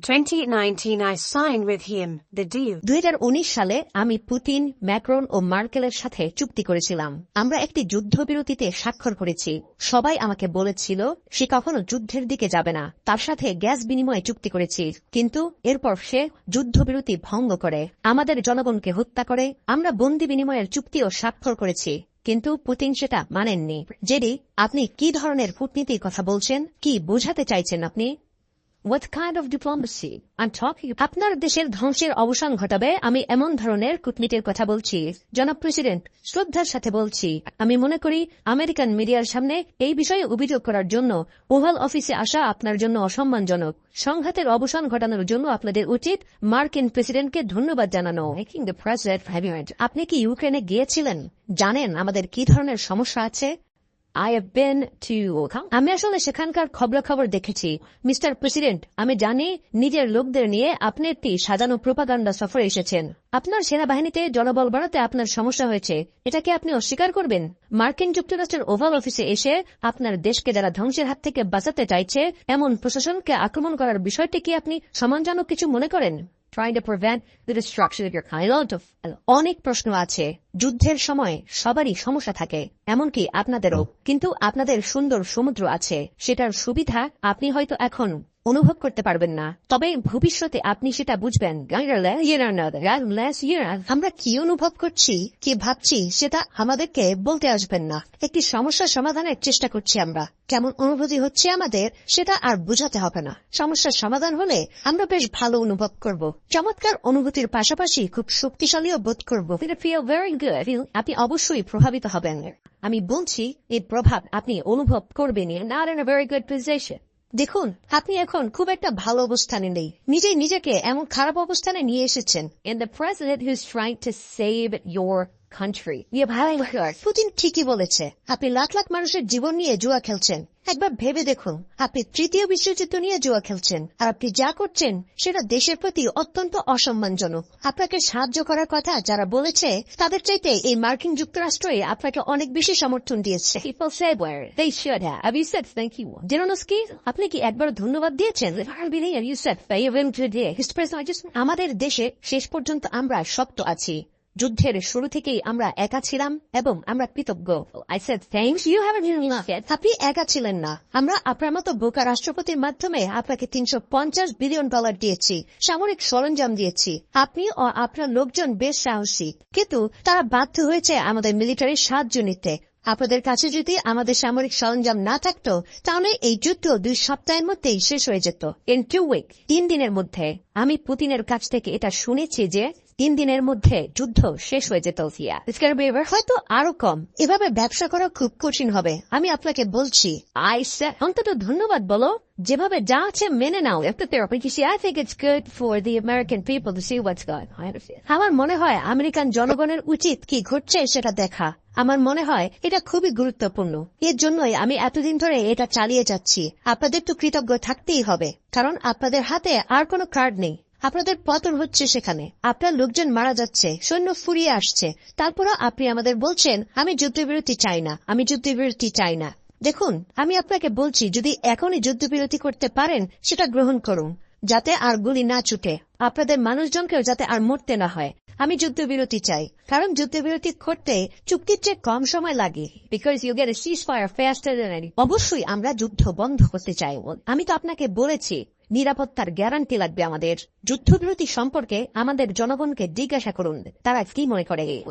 2019 I signed with him, the deal. দুই সালে আমি পুতিন, ম্যাক্রন ও মার্কেলের সাথে চুক্তি করেছিলাম। আমরা একটি যুদ্ধবিরতিতে স্বাক্ষর করেছি। সবাই আমাকে বলেছিল, সে কখনো যুদ্ধের দিকে যাবে না। তার সাথে গ্যাস বিনিময়ে চুক্তি করেছি। কিন্তু এরপর সে যুদ্ধবিরতি ভঙ্গ করে। আমাদের জনগণকে হত্যা করে। আমরা বন্দি বিনিময়ের চুক্তিও স্বাক্ষর করেছি। কিন্তু পুতিন সেটা মানেননি। জেডি, আপনি কি ধরনের কূটনীতির কথা বলছেন? কি বোঝাতে চাইছেন আপনি? What kind of diplomacy? I'm talking আপনার দেশের ধ্বংসের অবসান ঘটাবে আমি এমন ধরনের কূটনীতির কথা বলছি। জনাব প্রেসিডেন্ট শ্রদ্ধার সাথে বলছি। আমি মনে করি আমেরিকান মিডিয়ার সামনে এই বিষয়ে অভিযোগ করার জন্য ওভাল অফিসে আসা আপনার জন্য অসম্মানজনক। সংঘাতের অবসান ঘটানোর জন্য আপনাদের উচিত মার্কিন প্রেসিডেন্টকে ধন্যবাদ জানানো. আপনি কি ইউক্রেনে গিয়েছিলেন? জানেন আমাদের কি ধরনের সমস্যা আছে? I have been to আমি আসলে সেখানকার খবরাখবর দেখেছি। মিস্টার প্রেসিডেন্ট আমি জানি নিজের লোকদের নিয়ে আপনি একটি সাজানো প্রোপাগান্ডা সফরে এসেছেন। আপনার সেনাবাহিনীতে জনবল বাড়াতে আপনার সমস্যা হয়েছে। এটাকে আপনি অস্বীকার করবেন? মার্কিন যুক্তরাষ্ট্রের ওভাল অফিসে এসে আপনার দেশকে যারা ধ্বংসের হাত থেকে বাঁচাতে চাইছে, এমন প্রশাসনকে আক্রমণ করার বিষয়টি কি আপনি সম্মানজনক কিছু মনে করেন? Trying to prevent the destruction of your kind. অনেক প্রশ্ন আছে যুদ্ধের সময় সবারই সমস্যা থাকে, এমনকি আপনাদেরও কিন্তু আপনাদের সুন্দর সমুদ্র আছে, সেটার সুবিধা আপনি হয়তো এখন অনুভব করতে পারবেন না। তবে ভবিষ্যতে আপনি সেটা বুঝবেন। আমরা কি অনুভব করছি কি ভাবছি সেটা আমাদেরকে বলতে আসবেন না। একটি সমস্যা সমাধানের চেষ্টা করছি আমরা। কেমন অনুভূতি হচ্ছে আমাদের সেটা আর বুঝাতে হবে না। সমস্যার সমাধান হলে আমরা বেশ ভালো অনুভব করব। চমৎকার অনুভূতির পাশাপাশি খুব শক্তিশালীও বোধ করব। আপনি অবশ্যই প্রভাবিত হবেন। আমি বলছি এই প্রভাব আপনি অনুভব করবেন a very good position. দেখুন, আপনি এখন খুব একটা ভালো অবস্থানে নেই। নিজেই নিজেকে এমন খারাপ অবস্থানে নিয়ে এসেছেন। And the president who's trying to save your country. Putin ঠিকই বলেছে। আপনি লাখ লাখ মানুষের জীবন নিয়ে জুয়া খেলছেন। একবার ভেবে দেখুন আপনি তৃতীয় বিশ্বযুদ্ধ নিয়ে জুয়া খেলছেন আর আপনি যা করছেন সেটা দেশের প্রতি অত্যন্ত অসম্মানজনক। আপনাকে সাহায্য করার কথা যারা বলেছে তাদের চাইতে এই মার্কিন যুক্তরাষ্ট্রই আপনাকে অনেক বেশি সমর্থন দিয়েছে। আপনি কি একবার ধন্যবাদ দিয়েছেন? আমাদের দেশে শেষ পর্যন্ত আমরা শক্ত আছি। যুদ্ধের শুরু থেকেই আমরা একা ছিলাম এবং আমরা কৃতজ্ঞ। আপনি একা ছিলেন না। আমরা আপনার মতো বোকা রাষ্ট্রপতির মাধ্যমে আপনাকে তিনশো পঞ্চাশ বিলিয়ন ডলার দিয়েছি সামরিক সরঞ্জাম দিয়েছি। আপনি ও আপনার লোকজন বেশ সাহসী কিন্তু তারা বাধ্য হয়েছে আমাদের মিলিটারির সাহায্য নিতে। আপনাদের কাছে যদি আমাদের সামরিক সরঞ্জাম না থাকত তাহলে এই যুদ্ধ দুই সপ্তাহের মধ্যেই শেষ হয়ে যেত। ইন টু উইক তিন দিনের মধ্যে আমি পুতিনের কাছ থেকে এটা শুনেছি যে তিন দিনের মধ্যে যুদ্ধ শেষ হয়ে যেত হয়তো আরও কম। এভাবে ব্যবসা করা খুব কঠিন হবে। আমি আপনাকে বলছি আই অন্তত ধন্যবাদ বলো। যেভাবে যা আছে মেনে নাও। আমার মনে হয় আমেরিকান জনগণের উচিত কি ঘটছে সেটা দেখা। আমার মনে হয় এটা খুবই গুরুত্বপূর্ণ। এর জন্যই আমি এতদিন ধরে এটা চালিয়ে যাচ্ছি। আপনাদের তো কৃতজ্ঞ থাকতেই হবে। কারণ আপনাদের হাতে আর কোনো কার্ড নেই। আপনাদের পতন হচ্ছে সেখানে। আপনার লোকজন মারা যাচ্ছে, সৈন্য ফুরিয়ে আসছে। তারপরও আপনি আমাদের বলছেন, আমি যুদ্ধবিরতি চাই না, আমি যুদ্ধবিরতি চাই না। দেখুন, আমি আপনাকে বলছি, যদি এখনই যুদ্ধবিরতি করতে পারেন, সেটা গ্রহণ করুন, যাতে আর গুলি না ছুটে। আপনাদের মানুষজনকেও যাতে আর মরতে না হয়। আমি যুদ্ধবিরতি চাই, কারণ যুদ্ধবিরতি করতে চুক্তির চেয়ে কম সময় লাগে। অবশ্যই আমরা যুদ্ধ বন্ধ করতে চাই। আমি তো আপনাকে বলেছি নিরাপত্তার গ্যারান্টি লাগবে আমাদের। যুদ্ধবিরতি সম্পর্কে আমাদের জনগণকে জিজ্ঞাসা করুন। তারা কি মনে করে?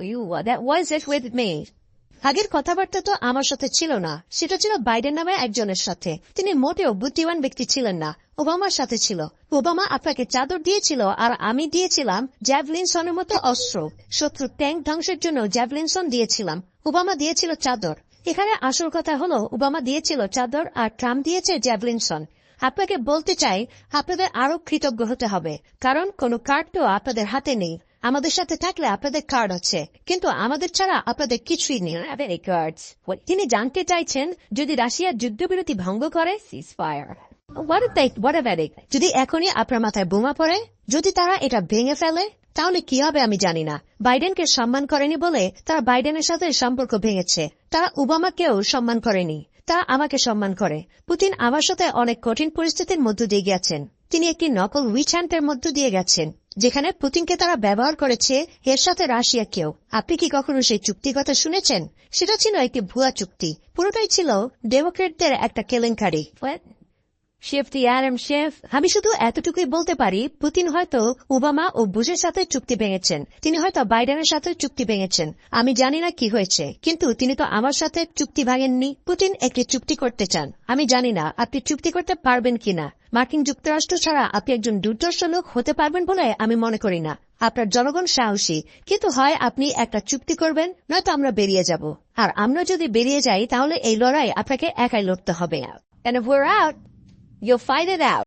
আগের কথাবার্তা তো আমার সাথে ছিল না। সেটা ছিল বাইডেন নামে একজনের সাথে। তিনি মোটেও বুদ্ধিমান ব্যক্তি ছিলেন না। ওবামার সাথে ছিল। ওবামা আপনাকে চাদর দিয়েছিল আর আমি দিয়েছিলাম জ্যাভলিনসনের মতো অস্ত্র। শত্রু ট্যাঙ্ক ধ্বংসের জন্য জ্যাভলিনসন দিয়েছিলাম। ওবামা দিয়েছিল চাদর। এখানে আসল কথা হলো, ওবামা দিয়েছিল চাদর আর ট্রাম্প দিয়েছে জ্যাভলিনসন। আপনাকে বলতে চাই আপনাদের আরও কৃতজ্ঞ হতে হবে। কারণ কোনো কার্ড তো আপনাদের হাতে নেই। আমাদের সাথে থাকলে আপনাদের কার্ড আছে। কিন্তু আমাদের ছাড়া আপনাদের কিছুই নেই। তিনি জানতে চাইছেন যদি রাশিয়ার যুদ্ধবিরতি ভঙ্গ করে যদি এখনই আপনার মাথায় বোমা পড়ে যদি তারা এটা ভেঙে ফেলে তাহলে কি হবে আমি জানি না। বাইডেনকে সম্মান করেনি বলে তারা বাইডেনের সাথে সম্পর্ক ভেঙেছে। তারা ওবামাকেও সম্মান করেনি। তা আমাকে সম্মান করে। পুতিন আমার সাথে অনেক কঠিন পরিস্থিতির মধ্য দিয়ে গেছেন তিনি একটি নকল উইচ হ্যান্ডের মধ্য দিয়ে গেছেন, যেখানে পুতিনকে তারা ব্যবহার করেছে এর সাথে রাশিয়া কেউ। আপনি কি কখনো সেই চুক্তির কথা শুনেছেন? সেটা ছিল একটি ভুয়া চুক্তি। পুরোটাই ছিল ডেমোক্রেটদের একটা কেলেঙ্কারি। শেফ দি অ্যাডাম শেফ আমি শুধু এতটুকুই বলতে পারি পুতিন হয়তো ওবামা ও বুশের সাথে চুক্তি ভেঙেছেন। তিনি হয়তো বাইডেনের সাথে চুক্তি ভেঙেছেন। আমি জানি না কি হয়েছে কিন্তু তিনি তো আমার সাথে চুক্তি ভাঙেননি। পুতিন একটি চুক্তি করতে চান। আমি জানি না আপনি চুক্তি করতে পারবেন কিনা মার্কিন যুক্তরাষ্ট্র ছাড়া আপনি একজন দুর্দর্শ লোক হতে পারবেন বলে আমি মনে করি না। আপনার জনগণ সাহসী কিন্তু হয় আপনি একটা চুক্তি করবেন নয়তো আমরা বেরিয়ে যাব। আর আমরা যদি বেরিয়ে যাই তাহলে এই লড়াই আপনাকে একাই লড়তে হবে। And if we're out, You'll fight it out.